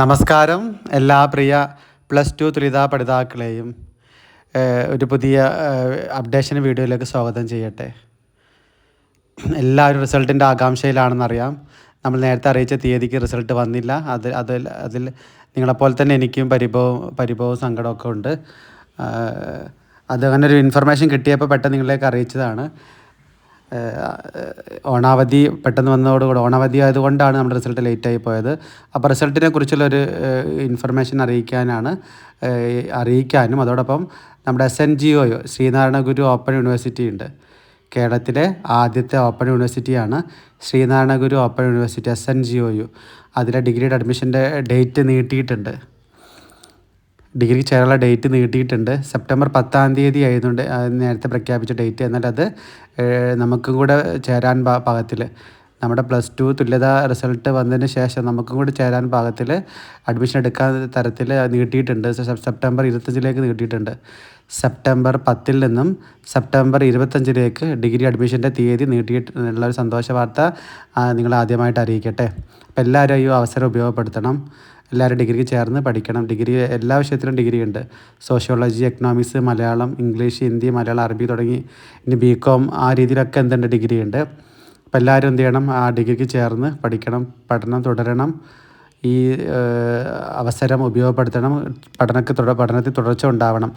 നമസ്കാരം. എല്ലാ പ്രിയ plus two തുലിത പഠിതാക്കളെയും ഒരു പുതിയ അപ്ഡേഷൻ വീഡിയോയിലേക്ക് സ്വാഗതം ചെയ്യട്ടെ. എല്ലാവരും റിസൾട്ടിന്റെ ആകാംക്ഷയിലാണെന്നറിയാം. നമ്മൾ നേരത്തെ അറിയിച്ച തീയതിക്ക് റിസൾട്ട് വന്നില്ല. അത് അതിൽ അതിൽ നിങ്ങളെപ്പോലെ തന്നെ എനിക്കും പരിഭവം പരിഭവവും സങ്കടമൊക്കെ ഉണ്ട്. അതങ്ങനെ ഒരു ഇൻഫർമേഷൻ കിട്ടിയപ്പോൾ പെട്ടെന്ന് നിങ്ങളിലേക്ക് അറിയിച്ചതാണ്. ഓണാവധി പെട്ടെന്ന് വന്നതോടുകൂടി ഓണാവധി ആയതുകൊണ്ടാണ് നമ്മുടെ റിസൾട്ട് ലേറ്റായി പോയത്. അപ്പോൾ റിസൾട്ടിനെ കുറിച്ചുള്ളൊരു ഇൻഫർമേഷൻ അറിയിക്കാനാണ് അറിയിക്കാനും. അതോടൊപ്പം നമ്മുടെ S N G O Sreenarayana Guru open university ഉണ്ട്. കേരളത്തിലെ ആദ്യത്തെ open യൂണിവേഴ്സിറ്റിയാണ് Sreenarayana Guru open university S N G O U. അതിലെ ഡിഗ്രിയുടെ അഡ്മിഷന്റെ ഡേറ്റ് നീട്ടിയിട്ടുണ്ട്. ഡിഗ്രി ചേരാനുള്ള ഡേറ്റ് നീട്ടിയിട്ടുണ്ട് സെപ്റ്റംബർ പത്താം തീയതി ആയതുകൊണ്ട് നേരത്തെ പ്രഖ്യാപിച്ച ഡേറ്റ് എന്നാൽ അത് നമുക്കും കൂടെ ചേരാൻ പാകത്തിൽ നമ്മുടെ പ്ലസ് ടു തുല്യതാ റിസൾട്ട് വന്നതിന് ശേഷം നമുക്കും കൂടി ചേരാൻ പാകത്തിൽ അഡ്മിഷൻ എടുക്കാൻ തരത്തിൽ നീട്ടിയിട്ടുണ്ട്. സെപ്റ്റംബർ ഇരുപത്തഞ്ചിലേക്ക് നീട്ടിയിട്ടുണ്ട് സെപ്റ്റംബർ പത്തിൽ നിന്നും സെപ്റ്റംബർ ഇരുപത്തഞ്ചിലേക്ക് ഡിഗ്രി അഡ്മിഷന്റെ തീയതി നീട്ടിയിട്ടുള്ള ഒരു സന്തോഷ വാർത്ത നിങ്ങൾ ആദ്യമായിട്ട് അറിയിക്കട്ടെ. അപ്പോൾ എല്ലാവരും ഈ അവസരം ഉപയോഗപ്പെടുത്തണം. എല്ലാവരും ഡിഗ്രിക്ക് ചേർന്ന് പഠിക്കണം. ഡിഗ്രി എല്ലാ വിഷയത്തിലും ഡിഗ്രി ഉണ്ട്. Sociology economics Malayalam English Hindi Malayalam അറബി തുടങ്ങി ഇനി ബി കോം ആ രീതിയിലൊക്കെ എന്തുണ്ട് ഡിഗ്രി ഉണ്ട്. അപ്പോൾ എല്ലാവരും എന്ത് ചെയ്യണം? ആ ഡിഗ്രിക്ക് ചേർന്ന് പഠിക്കണം. പഠനം തുടരണം. ഈ അവസരം ഉപയോഗപ്പെടുത്തണം. പഠനക്ക് തുട പഠനത്തിൽ തുടർച്ച ഉണ്ടാവണം.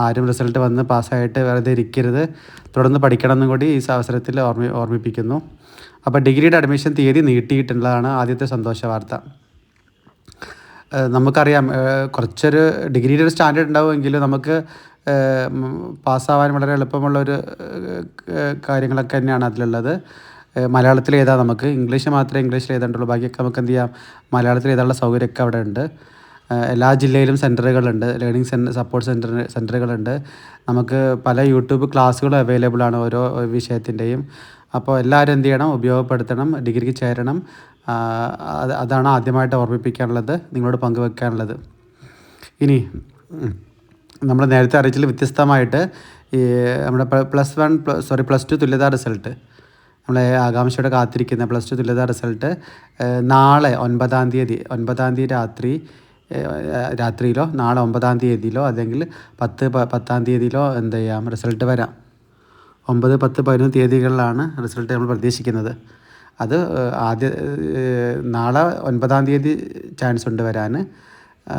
ആരും റിസൾട്ട് വന്ന് പാസ്സായിട്ട് വെറുതെ ഇരിക്കരുത്. തുടർന്ന് പഠിക്കണം എന്നും കൂടി ഈ അവസരത്തിൽ ഓർമ്മി ഓർമ്മിപ്പിക്കുന്നു. അപ്പോൾ ഡിഗ്രിയുടെ അഡ്മിഷൻ തീയതി നീട്ടിയിട്ടുള്ളതാണ് ആദ്യത്തെ സന്തോഷ വാർത്ത നമുക്കറിയാം. കുറച്ചൊരു ഡിഗ്രിയുടെ ഒരു സ്റ്റാൻഡേർഡ് ഉണ്ടാവുമെങ്കിലും നമുക്ക് പാസ്സാവാൻ വളരെ എളുപ്പമുള്ളൊരു ഏഹ് ഏഹ് കാര്യങ്ങളൊക്കെ തന്നെയാണ് അതിലുള്ളത്. മലയാളത്തിൽ എഴുതാം നമുക്ക്. ഇംഗ്ലീഷ് മാത്രമേ ഇംഗ്ലീഷിൽ എഴുതാണ്ടുള്ളൂ. ബാക്കിയൊക്കെ നമുക്ക് എന്ത് ചെയ്യാം? മലയാളത്തിൽ എഴുതാനുള്ള സൗകര്യമൊക്കെ അവിടെ ഉണ്ട് എല്ലാ ജില്ലയിലും സെന്ററുകളുണ്ട് ലേണിംഗ് സെന്റർ സപ്പോർട്ട് സെന്റർ സെന്ററുകളുണ്ട് നമുക്ക് പല യൂട്യൂബ് ക്ലാസ്സുകളും അവൈലബിൾ ആണ് ഓരോ വിഷയത്തിന്റെയും. അപ്പോൾ എല്ലാവരും എന്ത് ചെയ്യണം? ഉപയോഗപ്പെടുത്തണം. ഡിഗ്രിക്ക് ചേരണം. അതാണ് ആദ്യമായിട്ട് ഓർമ്മിപ്പിക്കാനുള്ളത് നിങ്ങളോട് പങ്കുവെക്കാനുള്ളത്. ഇനി നമ്മൾ നേരത്തെ അറിയിച്ചതിൽ വ്യത്യസ്തമായിട്ട് ഈ നമ്മുടെ plus one sorry plus two തുല്യതാ റിസൾട്ട് നമ്മളെ ആകാംക്ഷയോടെ കാത്തിരിക്കുന്ന പ്ലസ് ടു തുല്യതാ റിസൾട്ട് നാളെ ഒൻപതാം തീയതി ഒൻപതാം തീയതി രാത്രി രാത്രിയിലോ നാളെ ഒമ്പതാം തീയതിയിലോ അല്ലെങ്കിൽ പത്ത് പത്താം തീയതിയിലോ എന്ത് ചെയ്യാം റിസൾട്ട് വരാം. ഒമ്പത് പത്ത് പതിനൊന്ന് തീയതികളിലാണ് റിസൾട്ട് നമ്മൾ പ്രതീക്ഷിക്കുന്നത്. അത് ആദ്യ നാളെ ഒൻപതാം തീയതി ചാൻസ് ഉണ്ട് വരാൻ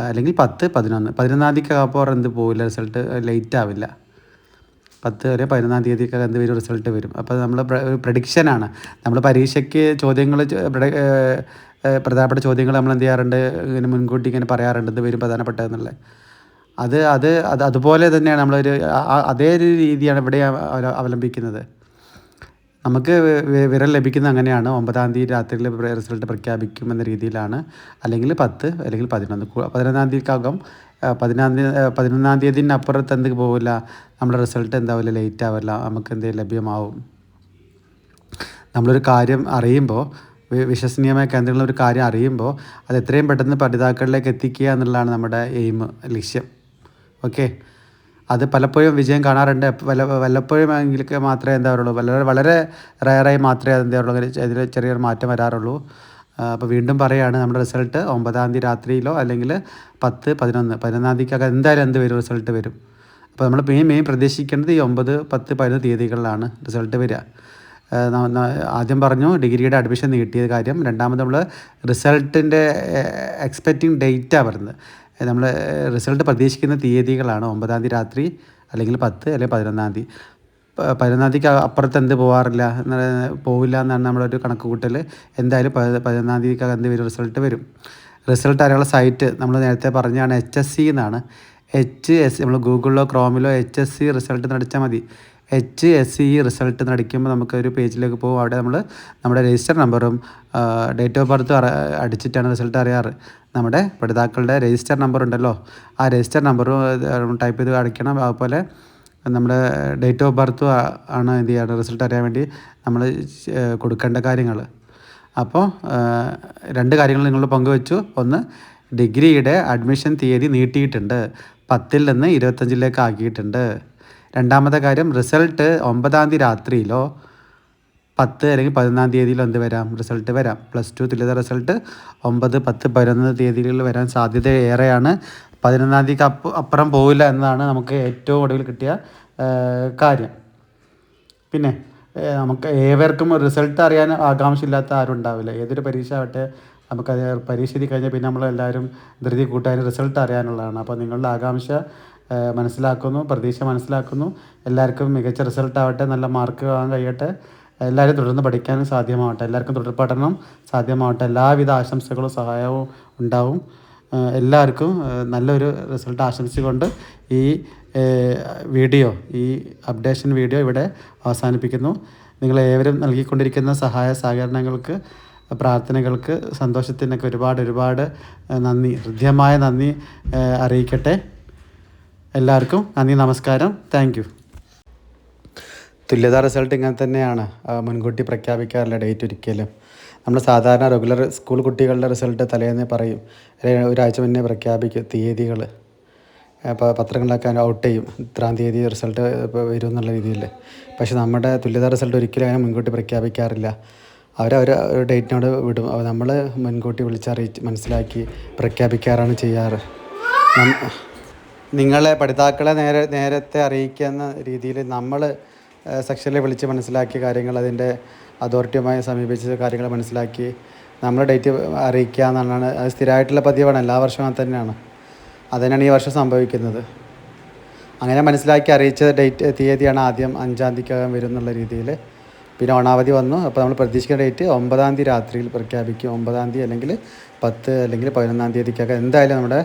അല്ലെങ്കിൽ പത്ത് പതിനൊന്ന്. പതിനൊന്നാം തീയതിക്ക് അപ്പോൾ എന്ത് പോവില്ല റിസൾട്ട് ലേറ്റ് ആവില്ല. പത്ത് വരെ പതിനൊന്നാം തീയതിക്ക് എന്ത് വരും റിസൾട്ട് വരും. അപ്പോൾ നമ്മൾ ഒരു പ്രഡിക്ഷനാണ് നമ്മൾ പരീക്ഷയ്ക്ക് ചോദ്യങ്ങൾ പ്രധാനപ്പെട്ട ചോദ്യങ്ങൾ നമ്മൾ എന്ത് ചെയ്യാറുണ്ട്? ഇങ്ങനെ മുൻകൂട്ടി ഇങ്ങനെ പറയാറുണ്ട് എന്ത് വരും പ്രധാനപ്പെട്ടതെന്നുള്ളത് അത് അത് അത് അതുപോലെ തന്നെയാണ് നമ്മളൊരു അതേ ഒരു രീതിയാണ് ഇവിടെ അവ- അവലംബിക്കുന്നത്. നമുക്ക് വി- വി- ലഭിക്കുന്നത് അങ്ങനെയാണ്. ഒമ്പതാം തീയതി രാത്രിയിൽ റിസൾട്ട് പ്രഖ്യാപിക്കും എന്ന രീതിയിലാണ്. അല്ലെങ്കിൽ പത്ത് അല്ലെങ്കിൽ പതിനൊന്ന്. പതിനൊന്നാം തീയതിക്കകം പതിനാം തീയതി പതിനൊന്നാം തീയതിന് അപ്പുറത്ത് എന്ത് പോവില്ല നമ്മുടെ റിസൾട്ട് എന്താവില്ല ലേറ്റ് ആവില്ല നമുക്ക് എന്ത് ലഭ്യമാവും. നമ്മളൊരു കാര്യം അറിയുമ്പോൾ വിശ്വസനീയമായ കേന്ദ്രങ്ങളിൽ ഒരു കാര്യം അറിയുമ്പോൾ അത് എത്രയും പെട്ടെന്ന് പഠിതാക്കളിലേക്ക് എത്തിക്കുക എന്നുള്ളതാണ് നമ്മുടെ എയിം ലക്ഷ്യം. ഓക്കെ അത് പലപ്പോഴും വിജയം കാണാറുണ്ട്. വല്ല വല്ലപ്പോഴും എങ്കിലൊക്കെ മാത്രമേ എന്താ പറയുള്ളൂ വളരെ വളരെ റയറായി മാത്രമേ അത് എന്താ പറയുള്ളൂ അതിൽ ചെറിയൊരു മാറ്റം വരാറുള്ളൂ. അപ്പോൾ വീണ്ടും പറയുകയാണ് നമ്മുടെ റിസൾട്ട് ഒമ്പതാം തീയതി രാത്രിയിലോ അല്ലെങ്കിൽ പത്ത് പതിനൊന്ന് പതിനൊന്നാം തീയതിക്കൊക്കെ എന്തായാലും എന്ത് വരും? റിസൾട്ട് വരും. അപ്പോൾ നമ്മൾ മെയിൻ മെയിൻ പ്രതീക്ഷിക്കേണ്ടത് ഈ ഒമ്പത് പത്ത് പതിനൊന്ന് തീയതികളിലാണ് റിസൾട്ട് വരിക. ആദ്യം പറഞ്ഞു ഡിഗ്രിയുടെ അഡ്മിഷൻ നീട്ടിയ കാര്യം. രണ്ടാമത് നമ്മൾ റിസൾട്ടിന്റെ എക്സ്പെക്റ്റിംഗ് ഡേറ്റാണ് പറയുന്നത്. നമ്മൾ റിസൾട്ട് പ്രതീക്ഷിക്കുന്ന തീയതികളാണ്. ഒമ്പതാം തീയതി രാത്രി അല്ലെങ്കിൽ പത്ത് അല്ലെങ്കിൽ പതിനൊന്നാം തീയതി. പതിനൊന്നാം തീയതിക്ക് അപ്പുറത്ത് എന്ത് പോകാറില്ല പോവില്ല എന്നാണ് നമ്മളൊരു കണക്ക് കൂട്ടൽ എന്തായാലും പതി- പതിനൊന്നാം തീയതിക്ക് എന്ത് വരും? റിസൾട്ട് വരും. റിസൾട്ട് അറിയാനുള്ള സൈറ്റ് നമ്മൾ നേരത്തെ പറഞ്ഞാണ് എച്ച് എസ് സി എന്നാണ് എച്ച് എസ് നമ്മൾ ഗൂഗിളിലോ ക്രോമിലോ എച്ച് എസ് സി റിസൾട്ട് നടിച്ചാൽ മതി. എച്ച് എസ് സി റിസൾട്ട് നടിക്കുമ്പോൾ നമുക്ക് ഒരു പേജിലേക്ക് പോകും അവിടെ നമ്മൾ നമ്മുടെ രജിസ്റ്റർ നമ്പറും ഡേറ്റ് ഓഫ് ബർത്ത് അടിച്ചിട്ടാണ് റിസൾട്ട് അറിയാറ്. നമ്മുടെ പഠിതാക്കളുടെ രജിസ്റ്റർ നമ്പർ ഉണ്ടല്ലോ. ആ രജിസ്റ്റർ നമ്പറും ടൈപ്പ് ചെയ്ത് അടിക്കണം അതുപോലെ നമ്മുടെ ഡേറ്റ് ഓഫ് ബർത്തും ആണ് എന്ത് ചെയ്യുക റിസൾട്ട് അറിയാൻ വേണ്ടി നമ്മൾ കൊടുക്കേണ്ട കാര്യങ്ങൾ അപ്പോൾ രണ്ട് കാര്യങ്ങൾ നിങ്ങൾ പങ്കുവച്ചു. ഒന്ന് ഡിഗ്രിയുടെ അഡ്മിഷൻ തീയതി നീട്ടിയിട്ടുണ്ട്. പത്തിൽ നിന്ന് ഇരുപത്തഞ്ചിലേക്ക് ആക്കിയിട്ടുണ്ട്. രണ്ടാമത്തെ കാര്യം റിസൾട്ട് ഒമ്പതാം തീയതി രാത്രിയിലോ പത്ത് അല്ലെങ്കിൽ പതിനൊന്നാം തീയതിയിലോ എന്ത് വരാം? റിസൾട്ട് വരാം. പ്ലസ് ടു തുല്യത റിസൾട്ട് ഒമ്പത് പത്ത് പതിനൊന്ന് തീയതികളിൽ വരാൻ സാധ്യത ഏറെയാണ്. പതിനൊന്നാം തീയതിക്ക് അപ്പ് അപ്പുറം പോവില്ല എന്നതാണ് നമുക്ക് ഏറ്റവും ഒടുവിൽ കിട്ടിയ കാര്യം. പിന്നെ നമുക്ക് ഏവർക്കും റിസൾട്ട് അറിയാൻ ആകാംക്ഷയില്ലാത്ത ആരും ഉണ്ടാവില്ല. ഏതൊരു പരീക്ഷ ആവട്ടെ നമുക്കത് പരീക്ഷ എഴുതി കഴിഞ്ഞാൽ പിന്നെ നമ്മളെല്ലാവരും ധൃതി കൂട്ടാൻ റിസൾട്ട് അറിയാനുള്ളതാണ്. അപ്പോൾ നിങ്ങളുടെ ആകാംക്ഷ മനസ്സിലാക്കുന്നു പ്രതീക്ഷ മനസ്സിലാക്കുന്നു. എല്ലാവർക്കും മികച്ച റിസൾട്ട് ആവട്ടെ നല്ല മാർക്ക് വാങ്ങാൻ കഴിയട്ടെ. എല്ലാവരും തുടർന്ന് പഠിക്കാനും സാധ്യമാവട്ടെ. എല്ലാവർക്കും തുടർ പഠനം സാധ്യമാവട്ടെ. എല്ലാവിധ ആശംസകളും സഹായവും ഉണ്ടാവും. എല്ലാവർക്കും നല്ലൊരു റിസൾട്ട് ആശംസിച്ചുകൊണ്ട് ഈ വീഡിയോ ഈ അപ്ഡേഷൻ വീഡിയോ ഇവിടെ അവസാനിപ്പിക്കുന്നു. നിങ്ങൾ ഏവരും നൽകിക്കൊണ്ടിരിക്കുന്ന സഹായ സഹകരണങ്ങൾക്ക് പ്രാർത്ഥനകൾക്ക് സന്തോഷത്തിനൊക്കെ ഒരുപാട് ഒരുപാട് നന്ദി. ഹൃദ്യമായ നന്ദി അറിയിക്കട്ടെ. എല്ലാവർക്കും നന്ദി നമസ്കാരം. താങ്ക് യു തുല്യതാ റിസൾട്ട് ഇങ്ങനെ തന്നെയാണ്. മുൻകൂട്ടി പ്രഖ്യാപിക്കാറില്ല ഡേറ്റ് ഒരിക്കലും. നമ്മൾ സാധാരണ റെഗുലർ സ്കൂൾ കുട്ടികളുടെ റിസൾട്ട് തലേന്ന് പറയും. ഒരു- ഒരാഴ്ച മുന്നേ പ്രഖ്യാപിക്കും തീയതികൾ പത്രങ്ങളിലൊക്കെ ഔട്ട് ചെയ്യും. ഇത്രാം തീയതി റിസൾട്ട് വരും എന്നുള്ള രീതിയിൽ പക്ഷേ നമ്മുടെ തുല്യതാ റിസൾട്ട് ഒരിക്കലും അങ്ങനെ മുൻകൂട്ടി പ്രഖ്യാപിക്കാറില്ല. അവരവർ ഡേറ്റിനോട് വിടും. നമ്മൾ മുൻകൂട്ടി വിളിച്ചറിയിച്ച് മനസ്സിലാക്കി പ്രഖ്യാപിക്കാറാണ് ചെയ്യാറ്. നിങ്ങളെ പഠിതാക്കളെ നേരെ നേരത്തെ അറിയിക്കുന്ന രീതിയിൽ നമ്മൾ സെക്ഷനിൽ വിളിച്ച് മനസ്സിലാക്കിയ കാര്യങ്ങൾ അതിന്റെ അതോറിറ്റിയുമായി സമീപിച്ച് കാര്യങ്ങൾ മനസ്സിലാക്കി നമ്മൾ ഡേറ്റ് അറിയിക്കുക എന്നാണ് അത് സ്ഥിരമായിട്ടുള്ള പതിവാണ്. എല്ലാ വർഷവും അത് തന്നെയാണ്. അതന്നെയാണ് ഈ വർഷം സംഭവിക്കുന്നത്. അങ്ങനെ മനസ്സിലാക്കി അറിയിച്ച ഡേറ്റ് തീയതിയാണ് ആദ്യം അഞ്ചാം തീയതിക്കകം വരും എന്നുള്ള രീതിയിൽ പിന്നെ ഓണാവധി വന്നു. അപ്പോൾ നമ്മൾ പ്രതീക്ഷിക്കുന്ന ഡേറ്റ് ഒമ്പതാം തീയതി രാത്രിയിൽ പ്രഖ്യാപിക്കും. ഒമ്പതാം തീയതി അല്ലെങ്കിൽ പത്ത് അല്ലെങ്കിൽ പതിനൊന്നാം തീയതിക്കൊക്കെ എന്തായാലും നമ്മുടെ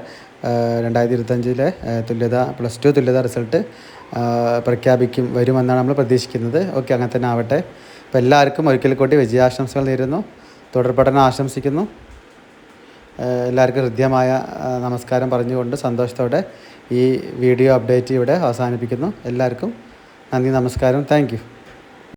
രണ്ടായിരത്തി ഇരുപത്തഞ്ചിലെ തുല്യത പ്ലസ് ടു തുല്യത റിസൾട്ട് പ്രഖ്യാപിക്കും വരുമെന്നാണ് നമ്മൾ പ്രതീക്ഷിക്കുന്നത്. ഓക്കെ അങ്ങനെ തന്നെ ആവട്ടെ. അപ്പോൾ എല്ലാവർക്കും ഒരിക്കൽ കൂടി വിജയാശംസകൾ നേരുന്നു. തുടർ പഠനം ആശംസിക്കുന്നു. എല്ലാവർക്കും ഹൃദ്യമായ നമസ്കാരം പറഞ്ഞുകൊണ്ട് സന്തോഷത്തോടെ ഈ വീഡിയോ അപ്ഡേറ്റ് ഇവിടെ അവസാനിപ്പിക്കുന്നു. എല്ലാവർക്കും നന്ദി നമസ്കാരം. താങ്ക്